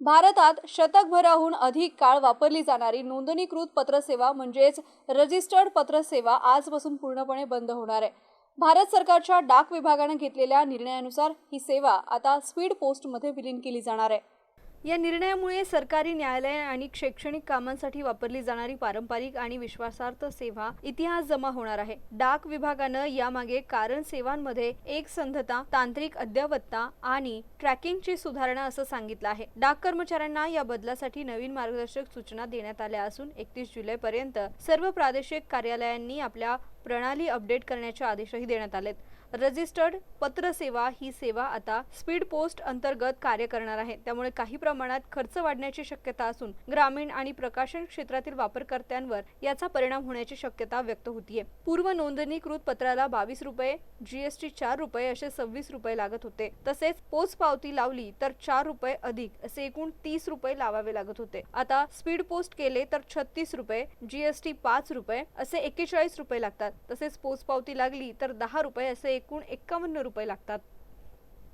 भारतात शतकभराहून अधिक काळ वापरली जाणारी नोंदणीकृत पत्रसेवा म्हणजेच रजिस्टर्ड पत्रसेवा आजपासून पूर्णपणे बंद होणार आहे. भारत सरकारच्या डाक विभागाने घेतलेल्या निर्णयानुसार ही सेवा आता स्पीड पोस्टमध्ये विलीन केली जाणार आहे. या निर्णयामुळे सरकारी न्यायालय आणि शैक्षणिक कामांसाठी वापरली जाणारी पारंपरिक आणि विश्वासार्थ सेवा इतिहास जमा होणार आहे. डाक विभागानं यामागे कारण सेवांमध्ये एक संधता तांत्रिक अद्यावत्ता आणि ट्रॅकिंगची सुधारणा असं सांगितलं आहे. डाक कर्मचाऱ्यांना या बदलासाठी नवीन मार्गदर्शक सूचना देण्यात आल्या असून एकतीस जुलैपर्यंत सर्व प्रादेशिक कार्यालयांनी आपल्या प्रणाली अपडेट करण्याचे आदेशही देण्यात आलेत. रजिस्टर्ड पत्र सेवा ही सेवा आता स्पीड पोस्ट अंतर्गत कार्य करणार आहे. त्यामुळे काही प्रमाणात खर्च वाढण्याची शक्यता असून ग्रामीण आणि प्रकाशन क्षेत्रातील वापरकर्त्यांवर याचा परिणाम होण्याची शक्यता व्यक्त होतीये. पूर्व नोंदणीकृत पत्राला बावीस रुपये जीएसटी चार रुपये असे सव्वीस रुपये लागत होते. तसेच पोच पावती लावली तर चार रुपये अधिक असे एकूण तीस रुपये लावावे लागत होते. आता स्पीड पोस्ट केले तर छत्तीस रुपये जीएसटी पाच रुपये असे एक्केचाळीस रुपये लागतात. तसेच पोच पावती लागली तर दहा रुपये असे एकूण एक्कावन्न रुपये लागतात.